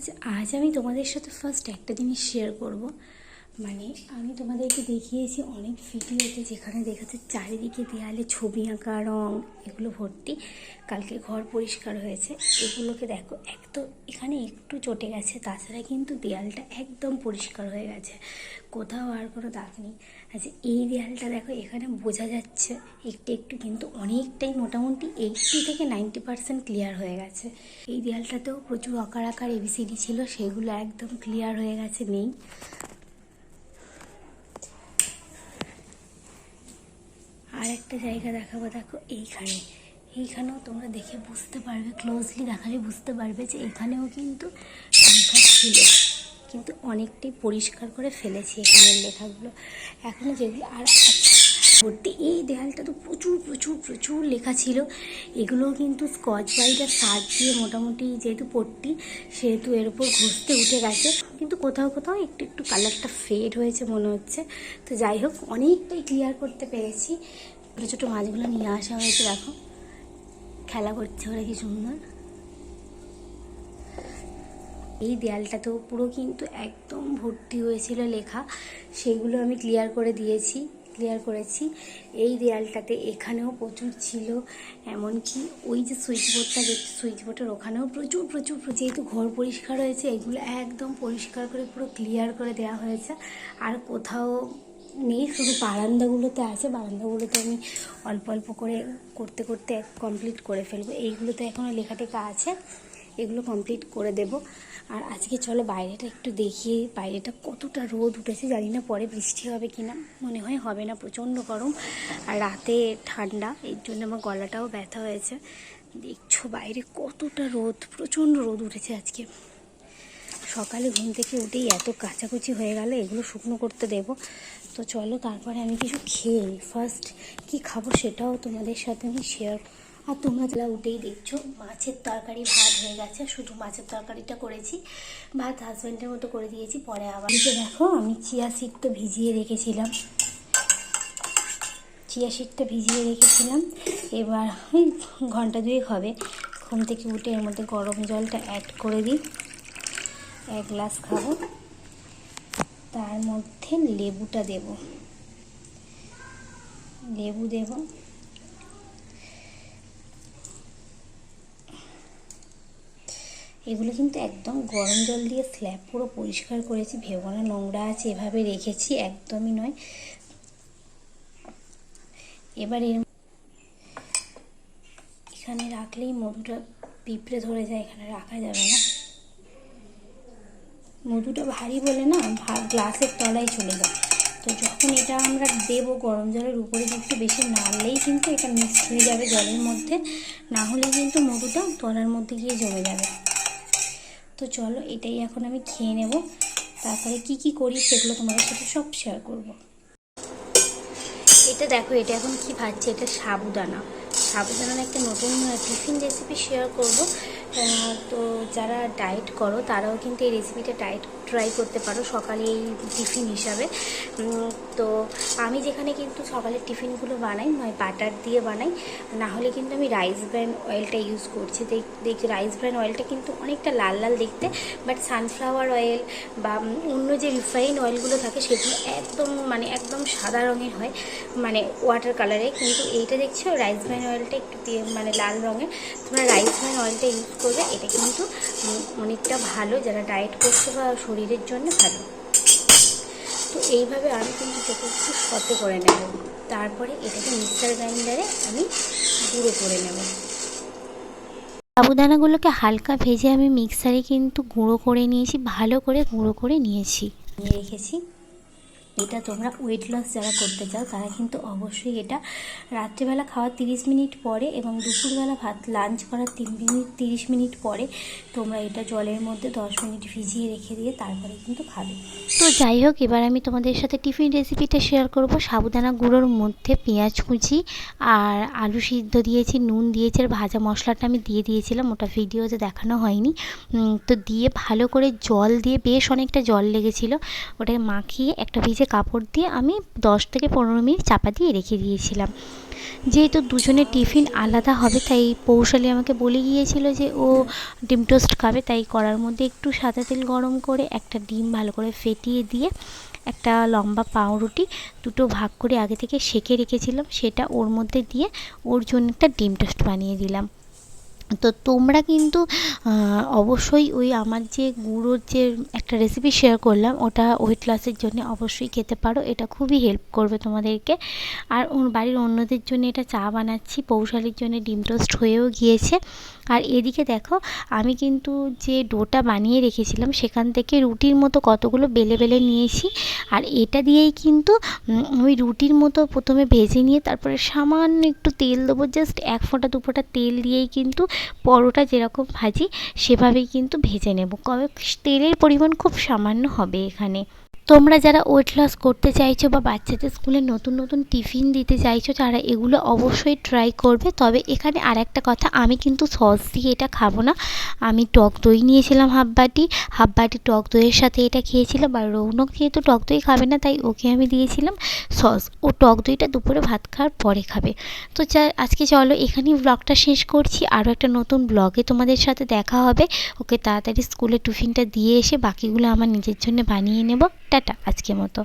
আচ্ছা আজ আমি তোমাদের সাথে ফার্স্ট একটা জিনিস শেয়ার করব। মানে আমি তোমাদেরকে দেখিয়েছি অনেক ভিডিওতে যেখানে দেখাচ্ছে চারিদিকে দেয়ালে ছবি আঁকা, রং, এগুলো ভর্তি। কালকে ঘর পরিষ্কার হয়েছে। এগুলোকে দেখো একদম এখানে একটু চটে গেছে, তাছাড়া কিন্তু দেয়ালটা একদম পরিষ্কার হয়ে গেছে। কোথাও আর কোনো দাগ নেই। আচ্ছা এই দেয়ালটা দেখো, এখানে বোঝা যাচ্ছে একটু একটু কিন্তু অনেকটাই মোটামুটি এইটটি থেকে নাইনটি পার্সেন্ট ক্লিয়ার হয়ে গেছে। এই দেয়ালটাতেও প্রচুর অকার আকার এবিসিডি ছিল, সেগুলো একদম ক্লিয়ার হয়ে গেছে নেই আর একটা জায়গা দেখাবো। দেখো, এইখানে। এইখানেও তোমরা দেখে বুঝতে পারবে ক্লোজলি দেখালে বুঝতে পারবে যে এখানেও কিন্তু লেখা ছিল। কিন্তু অনেকটাই পরিষ্কার করে ফেলেছি এখানের লেখাগুলো। এখনও যেগুলো আর ভর্তি, এই দেয়ালটা তো প্রচুর প্রচুর প্রচুর লেখা ছিল। এগুলোও কিন্তু স্কচ ব্রাইট আর সার্চ দিয়ে মোটামুটি যেহেতু পট্টি, সেহেতু এর উপর ঘষতে উঠে গেছে। কিন্তু কোথাও কোথাও একটু একটু কালারটা ফেড হয়েছে মনে হচ্ছে। তো যাই হোক, অনেকটাই ক্লিয়ার করতে পেরেছি। ছোটো ছোটো মাছগুলো নিয়ে আসা হয়েছে, দেখো। খেলা করছে ওরা, কি সুন্দর। এই দেয়ালটাতেও পুরো কিন্তু একদম ভর্তি হয়েছিল লেখা। সেগুলো আমি ক্লিয়ার করে দিয়েছি ক্লিয়ার করেছি। এই দেয়ালটাতে এখানেও প্রচুর ছিল, এমনকি ওই যে সুইচ বোর্ডটা দেখছি সুইচ বোর্ডের ওখানেও প্রচুর প্রচুর, প্রচুর- যেহেতু ঘর পরিষ্কার হয়েছে, এগুলো একদম পরিষ্কার করে পুরো ক্লিয়ার করে দেওয়া হয়েছে। আর কোথাও নেই, শুধু বারান্দাগুলোতে আছে। বারান্দাগুলোতে আমি অল্প অল্প করে করতে করতে কমপ্লিট করে ফেলব। এইগুলোতে এখনও লেখা টেখা আছে, এগুলো কমপ্লিট করে দেব। আর আজকে চলো বাইরেটা একটু দেখি, বাইরেটা কতটা রোদ উঠেছে জানি না, পরে বৃষ্টি হবে কি না, মনে হয় হবে না, প্রচণ্ড গরম আর রাতে ঠান্ডা, এর জন্য আমার গলাটাও ব্যথা হয়েছে। দেখছ বাইরে কতটা রোদ, প্রচণ্ড রোদ উঠেছে আজকে। সকালে ঘুম থেকে উঠেই এত কাচাকুচি হয়ে গেল, এগুলো শুকনো করতে দেব। তো চলো তারপরে আমি কিছু খেয়ে ফার্স্ট কি খাব সেটাও তোমাদের সাথে আমি শেয়ার আর তোমরা যারা উঠেই দেখছ, মাছের তরকারি ভাত হয়ে গেছে। শুধু মাছের তরকারিটা করেছি, ভাত হাজব্যান্ডের মতো করে দিয়েছি, পরে আবার দেখো, আমি চিয়া সিড তো ভিজিয়ে রেখেছিলাম। চিয়া সিডটা ভিজিয়ে রেখেছিলাম। এবার ওই ঘণ্টা দুয়েক হবে। ঘুম থেকে উঠে এর মধ্যে গরম জলটা অ্যাড করে দিই। এক গ্লাস খাব। তার মধ্যে লেবুটা দেব। লেবু দেব। এগুলো কিন্তু একদম গরম জল দিয়ে স্ল্যাব পুরো পরিষ্কার করেছি ভেবো না নোংরা আছে এভাবে রেখেছি, একদমই নয়। এবার এর এখানে রাখলেই মধুটা পিঁপড়ে ধরে যায়, এখানে রাখা যাবে না। মধুটা ভারী বলে না গ্লাসের তলায় চলে যায়। তো যখন এটা আমরা দেবো গরম জলের উপরে একটু বেশি নাড়লেই কিন্তু এটা মিক্স হয়ে যাবে জলের মধ্যে। না হলে কিন্তু মধুটা তলার মধ্যে গিয়ে জমে যাবে। তো চলো, এটাই এখন আমি খেয়ে নেব। তারপরে কি কি করি সেগুলো তোমাদের সাথে সব শেয়ার করব। এটা দেখো, এটা এখন কি ভাজছে? এটা সাবুদানা। সাবুদানার একটা নতুন টিফিন রেসিপি শেয়ার করব। তো যারা ডায়েট করো তারাও কিন্তু এই রেসিপিটা ডায়েট ট্রাই করতে পারো সকালে এই টিফিন হিসাবে। তো আমি যেখানে কিন্তু সকালের টিফিনগুলো বানাই নয় বাটার দিয়ে বানাই, না হলে কিন্তু আমি রাইস ব্র্যান্ড অয়েলটা ইউজ করছি। দেখ রাইস ব্র্যান্ড অয়েলটা কিন্তু অনেকটা লাল লাল দেখতে বাট সানফ্লাওয়ার অয়েল বা অন্য যে রিফাইন অয়েলগুলো থাকে সেগুলো একদম মানে একদম সাদা রঙের হয় মানে ওয়াটার কালারে কিন্তু এইটা দেখছ রাইস ব্র্যান্ড অয়েলটা একটু মানে লাল রঙের। তোমরা রাইস ব্র্যান্ড অয়েলটা ইউজ করবে, এটা কিন্তু অনেকটা ভালো। যারা ডায়েট করছে বা শরীরের জন্য ভালো। তো এইভাবে আমি কিন্তু এটাকে একটু শত করে নেব। তারপরে এটাকে মিক্সার গ্রাইন্ডারে আমি গুঁড়ো করে নেব। সাবুদানাগুলোকে হালকা ভেজে আমি মিক্সারে কিন্তু গুঁড়ো করে নিয়েছি ভালো করে গুঁড়ো করে নিয়েছি। নিয়ে রেখেছি। এটা তোমরা ওয়েট লস যারা করতে চাও, তারা কিন্তু অবশ্যই এটা রাত্রেবেলা খাওয়ার তিরিশ মিনিট পরে এবং দুপুরবেলা ভাত লাঞ্চ করার তিন মিনিট, তিরিশ মিনিট পরে তোমরা এটা জলের মধ্যে দশ মিনিট ভিজিয়ে রেখে দিয়ে তারপরে কিন্তু খাবে। তো যাই হোক, এবার আমি তোমাদের সাথে টিফিন রেসিপিটা শেয়ার করব। সাবুদানা গুঁড়োর মধ্যে পেঁয়াজ কুচি আর আলু সিদ্ধ দিয়েছি, নুন দিয়েছি আর ভাজা মশলাটা আমি দিয়ে দিয়েছিলাম, ওটা ভিডিওতে দেখানো হয়নি। তো দিয়ে ভালো করে জল দিয়ে, বেশ অনেকটা জল লেগেছিলো, ওটাকে মাখিয়ে একটা ভিজে ভিজে কাপড় দিয়ে আমি দশ থেকে পনেরো মিনিট চাপা দিয়ে রেখে দিয়েছিলাম। যেহেতু দুজনের টিফিন আলাদা হবে, তাই পৌশালি আমাকে বলে গিয়েছিল যে ও ডিম টোস্ট খাবে, তাই কড়ার মধ্যে একটু সাদা তেল গরম করে একটা ডিম ভালো করে ফেটিয়ে দিয়ে একটা লম্বা পাউরুটি দুটো ভাগ করে আগে থেকে সেঁকে রেখেছিলাম, সেটা ওর মধ্যে দিয়ে ওর জন্য একটা ডিম টোস্ট বানিয়ে দিলাম। তো তোমরা কিন্তু অবশ্যই ওই আমার যে গুঁড়োর যে একটা রেসিপি শেয়ার করলাম, ওটা ওয়েট লসের জন্য অবশ্যই খেতে পারো। এটা খুবই হেল্প করবে তোমাদেরকে। আর বাড়ির অন্যদের জন্য এটা চা বানাচ্ছি, পৌশালির জন্য ডিম টোস্ট হয়েও গিয়েছে। আর এদিকে দেখো, আমি কিন্তু যে ডোটা বানিয়ে রেখেছিলাম, সেখান থেকে রুটির মতো কতগুলো বেলে বেলে নিয়েছি। আর এটা দিয়েই কিন্তু ওই রুটির মতো প্রথমে ভেজে নিয়ে তারপরে সামান্য একটু তেল দেবো জাস্ট এক ফোঁটা, দু ফোঁটা তেল দিয়েই কিন্তু পরোটা যেরকম ভাজি সেভাবেই কিন্তু ভেজে নেব। কবে তেলের পরিমাণ খুব সামান্য হবে এখানে। তোমরা যারা ওয়েট লস করতে চাইছো বা বাচ্চাদের স্কুলে নতুন নতুন টিফিন দিতে চাইছো, তারা এগুলো অবশ্যই ট্রাই করবে। তবে এখানে আর একটা কথা, আমি কিন্তু সস দিয়ে এটা খাব না। আমি টক দই নিয়েছিলাম হাফ বাটি হাফ বাটি টক দইয়ের সাথে এটা খেয়েছিলাম আর রৌনক যেহেতু টক দই খাবে না, তাই ওকে আমি দিয়েছিলাম সস ও টক দইটা দুপুরে ভাত খাওয়ার পরে খাবে। তো চা, আজকে চলো এখানেই ব্লগটা শেষ করছি। আরও একটা নতুন ব্লগে তোমাদের সাথে দেখা হবে। ওকে তাড়াতাড়ি স্কুলে টিফিনটা দিয়ে এসে বাকিগুলো আমার নিজের জন্য বানিয়ে নেব। টাটা আজকে মতো